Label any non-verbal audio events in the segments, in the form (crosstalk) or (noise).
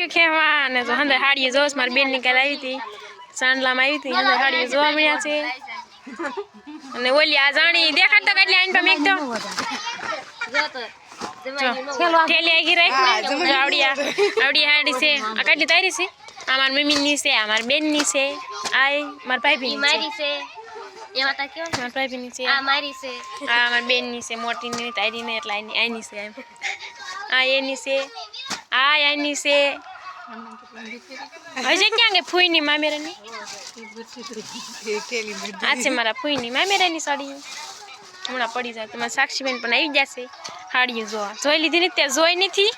હાડ્યું ખેવા અને જો અંદર હાડીએ જોશ મારી બેનની કાલે આવી હતી. સાંડલામાં આવી હતી અંદર હાડીએ જોવા મળ્યા છે. અને ઓલી આ જાણી દેખાડ તો કેટલી આઈન પર મેક તો ઠેલી આગી રાખ ને. આવડિયા આવડિયા હાડી છે. આ કેટલી તારી છે? આ મારી મમ્મી ની છે આ મારી બેનની છે આ મારી ભાઈ ઈ ની છે. મારી છે. એમાં તા કેવું મારી ભાઈ ની છે. આ મારી છે. આ મારી બેન છે મોટી ની તારી ને એટલે આની આની છે એમ. આ એની છે આ એની છે હજી ક્યાં ગઈ? ફૂઈ ની મામેરાની? આ છે મારા ફૂઈની મામેરાની સાડી. હમણાં પડી જાય. તમારા સાક્ષીબેન પણ આવી જશે. સાડીઓ જોવા. જોઈ લીધી ને ત્યાં જોઈ નથી.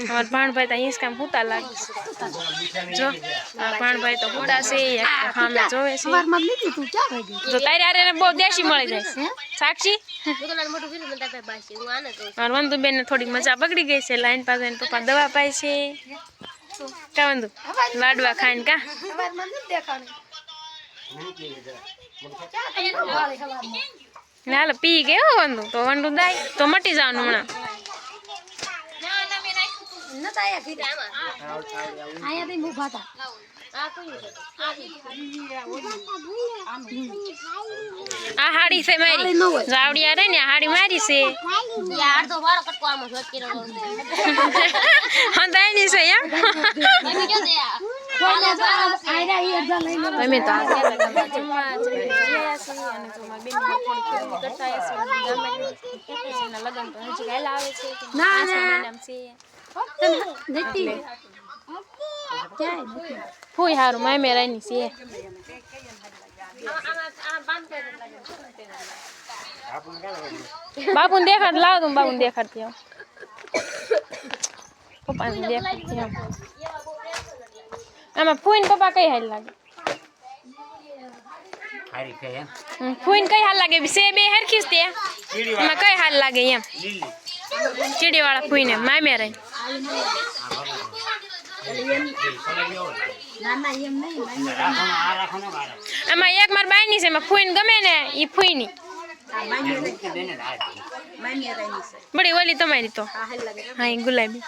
અમારા ભાણભાઈ તો અહીંયા કામ હુતા લાગે જો આ ભાણભાઈ તો મોડા છે. એક તો સામે જોવે છે. જો તારે આરે બહુ દેશી મળી જાય છે સાક્ષી? મારા વંદુબેન ને થોડીક મજા બગડી ગઈ છે. લાઈન પાસે પપ્પા દવા પાય છે. કા વંદુ લાડવા ખાઈને કા? ને હાલો પી ગયો વંદુ તો વંદુ દાય તો મટી જવાનું હમણાં. આ કોઈ આ હાડી છે મારી. જાવડિયા રે ને હાડી મારી છે. તો મારો કટકો આમાં શોધ કર્યો. (laughs) હંતાઈની છે એમ. અમે તો તો હજી વહેલા આવે છે. કે ના ના. બાપુ દેખાડ લાવ તું બાપુ દેખાડતી આવ પપ્પાને દેખાડતી આવ આમાં ફૂઈન પપ્પા કઈ હાલ લાગે? હારી કહે એમ? હમ, કઈ હાલ લાગે? સે બે હરખી તે. એમાં કઈ હાલ લાગે એમ? ચીડી વાળા ફૂઈને મામે મારે આમાં એક માર બાયની છે એમાં ફૂઈન ગમે ને એ ફૂઈની. બળી બડી ઓલી તમારી તો. હા ગુલાબી.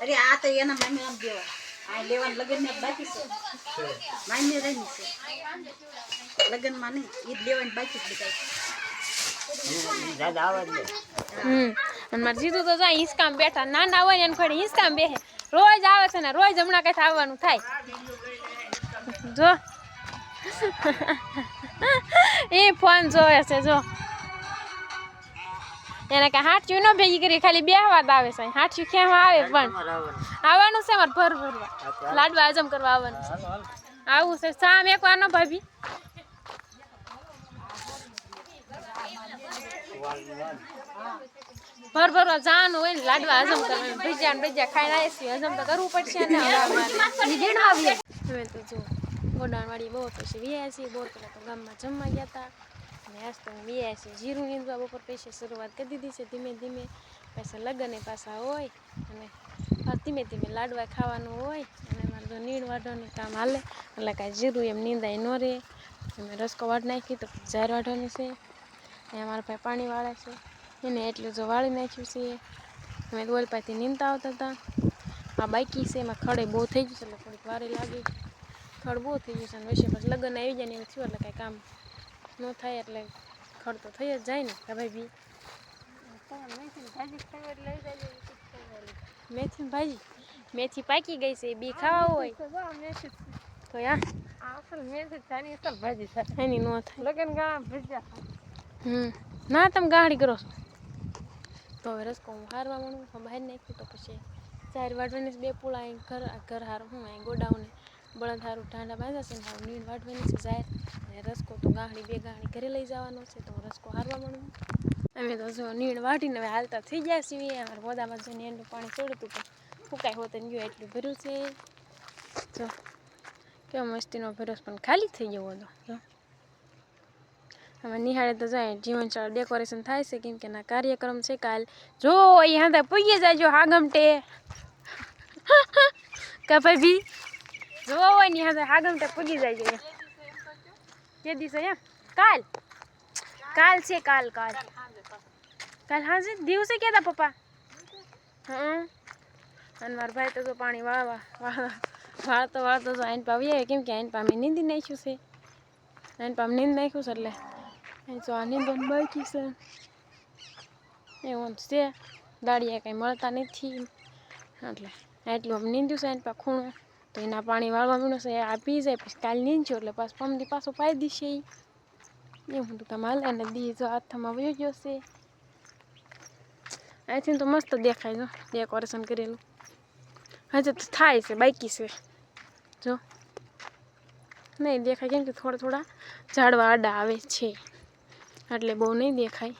અરે આ તો એના મામી આમ દેવા આ લેવાનું લગન ને બાકી છે. મામી રહી છે. લગનમાં નહીં ઈ લેવાની બાકી જ બધા દાદા આવે જ હમ અને મારે જીતું તો જાય હિંચકામ બેઠા નાના હોય ને એને ફરી હિંચકામ બેસે રોજ આવે છે ને રોજ હમણાં કઈ આવવાનું થાય. જો. (laughs) એ ફોન જોવે છે જો. એને કે હાથ્યું ન ભેગી કરી ખાલી બે વાત આવે છે. હાથ્યું ખેવા આવે પણ. આવવાનું. છે મારે ભર ભરવા. લાડવા હજમ કરવા આવવાનું છે. આવું છે. સામ એક વાર ન ભાભી. ભર ભરવા જવાનું હોય ને લાડવા હજમ કરવાનું ભજીયા ને ભજીયા ખાઈને આવીશું હજમ તો કરવું પડશે ને. હવે તો જો ગોડાણવાળી બહુ પછી વ્યાસી બહુ પેલા તો ગામમાં જમવા ગયા હતા અને આજ તો વ્યા છીએ જીરું નીંદવા બપોર પૈસે શરૂઆત કરી દીધી છે. ધીમે ધીમે પાછા લગ્ન પાછા હોય અને ધીમે ધીમે લાડવા ખાવાનું હોય અને મારે તો નીણ વાઢવાનું કામ હાલે. એટલે કાંઈ જીરું એમ નીંદાય ન રહે. અમે રસકો વાળ નાખી તો જાર વાઢવાની છે. અહીંયા મારા ભાઈ પાણી વાળે છે. એને એટલું જો વાળી નાખ્યું છે. અમે દોલપાથી નીંદતા આવતા હતા. આ બાકી છે. એમાં ખડે બહુ થઈ ગયું છે. એટલે થોડીક વારે લાગી. ખડ બહુ થઈ ગયું છે. અને વૈશે પછી લગ્ન આવી જાય ને એવું થયું. એટલે કાંઈ કામ ન થાય એટલે ખડ તો થઈ જ જાય ને કે ભાઈ બી મેથી ભાજી? મેથી પાકી ગઈ છે બી ખાવા હોય. તો યા. એની ન થાય. હમ. ના તમે ગાડી કરો છો. તો હવે રસકો હું હારવા માંડું બહાર નાખ્યું તો પછી ચાર વાટવાની બે પુળા ઘર ઘર હારું હું અહીં ગોડાઉને બળદ હારું ઠાંડા બાંધ્યા છે ને નીણ વાટવાની છે જાહેર. અને રસકો તો ગાહડી બે ગાહડી ઘરે લઈ જવાનો છે તો રસકો હારવા માંડું. અમે તો જો નીણ વાટીને હવે હાલતા થઈ ગયા છીએ. અમારે મોદામાં જઈને એનું પાણી ચડતું પણ ફૂકાય હોત ગયું એટલું ભર્યું છે. જો, કેવો મસ્તીનો ભરોસ પણ ખાલી થઈ ગયો હતો. જો. આમાં નિહાળે તો જાય જીવનશાળા ડેકોરેશન થાય છે કેમ કે ના કાર્યક્રમ છે કાલ. જો, અહીંયા હતા પૂગી જાજો હાગમટે (laughs) કા ભાઈ જો હોય ને આગળ તક પૂગી જાય છે. કે દિવસે એમ. કાલ. કાલ છે કાલ કાલ. કાલ હાજે? દિવસે કહેતા પપ્પા? હા. અને મારા ભાઈ તો જો પાણી વાળવા વાળવા, વાળતો વાળતો જો આઈન પાવી આવે કેમ કે આઈન પા મેં નીંદી નાખ્યું છે. આઈન પા નીંદ નાખ્યું છે એટલે. જો આ નીંદન બાકી છે. એવું છે. દાડિયા કંઈ મળતા નથી. એટલે એટલું આમ નીંદ્યું છે આઈન પા ખૂણું. તો એના પાણી વાળવા મીણું છે આ પી જાય, પછી કાલે નીંચો એટલે પાછું પમદી પાછું પાઈ દીશે ઈ. એવું તો તમે હાલે અને દી જો હાથમાં વયો ગયો છે. અહીંથી તો મસ્ત દેખાય જો ડેકોરેશન કરેલું. હજુ તો થાય છે, બાકી છે. જો. નહીં દેખાય, કેમ કે થોડા થોડા ઝાડવા આડા આવે છે. એટલે બહુ નહીં દેખાય.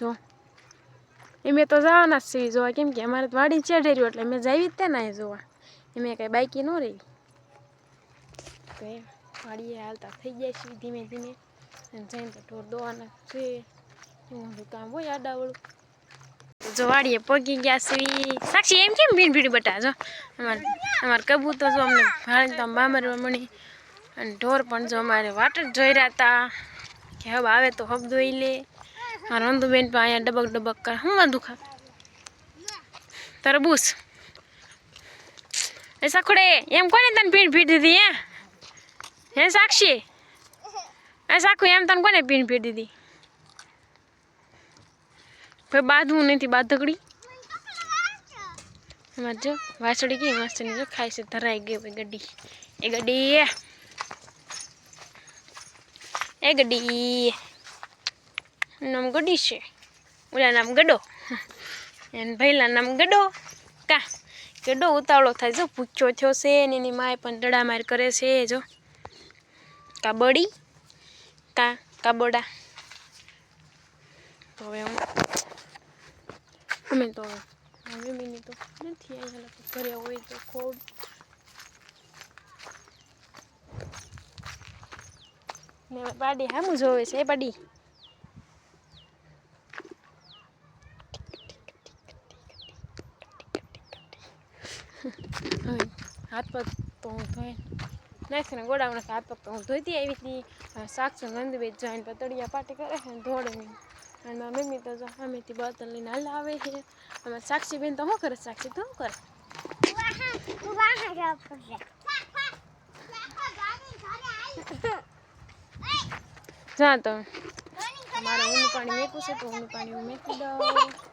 જો. એ મેં તો જવાના જ છીએ જોવા. કેમ કે અમારે તો વાડી ચેડે રહ્યું એટલે મેં જાવી જ તે ને જોવા. એ મેં કાંઈ બાઈકી ન રહી. તો એમ, વાડીએ હાલતા થઈ જાય છે ધીમે ધીમે. અને જઈને તો ઢોર દોવાના છે. એવું કામ હોય આડાવળું. જો વાડીએ પગી ગયા છે સાક્ષી, એમ કેમ ભીડ ભીડ બટા જો? અમારે અમારે કબૂતર જો અમને ભાડે તો બામરવા મળી અને ઢોર પણ જો અમારે વાટ જ જોઈ રહ્યા હતા કે હવે આવે તો હબ દોઈ લે. આનંદબેન બેન અહીંયા ડબક ડબક કરે. શું દુખા તરબૂસ એ સખડે, એમ કોને તને પીણ પીટ દીધી હે? હે સાક્ષી? એ સાખું, એમ તને કોને પીણ પીટ દીધી ભાઈ બાંધવું નથી, બાંધકડી. એમાં જો, વાસળી ગઈ વાસળી જો ખાઈ છે, ધરાઈ ગઈ ભાઈ ગડી. એ ગડી એ ગડી. નામ ગડી છે. ઓલા નામ ગડો. એને ભાઈલા નામ ગડો. કા? ગડો ઉતાવળો થાય જો પૂછ્યો થયો છે ને એની માએ પણ દડામાર કરે છે જો. કાબડી? કા? કાબોડા? તો હવે હું અમે તો હવે તો નથી અહીંયા ઘરે હોય તો ખૂબ ને પાડી હામું જોવે છે, એ પાડી હવે હાથ પગ તો હું ધોઈ. નાખીને ગોડામાં હાથ પગ તો હું ધોઈતી આવી હતી. શાક છે નંદબેજ જઈને પતળિયા પાટી કરે છે ને ધોળે નહીં. અને મારી મમ્મી તો જો અમેથી બોતલ લઈને હાલ આવે છે. અમારે સાક્ષી બેન તો શું કરે? સાક્ષી તો શું કરે? જા તો મારે ઊનું પાણી મેકવું છે તો ઊનું પાણી હું મેકી દઉં.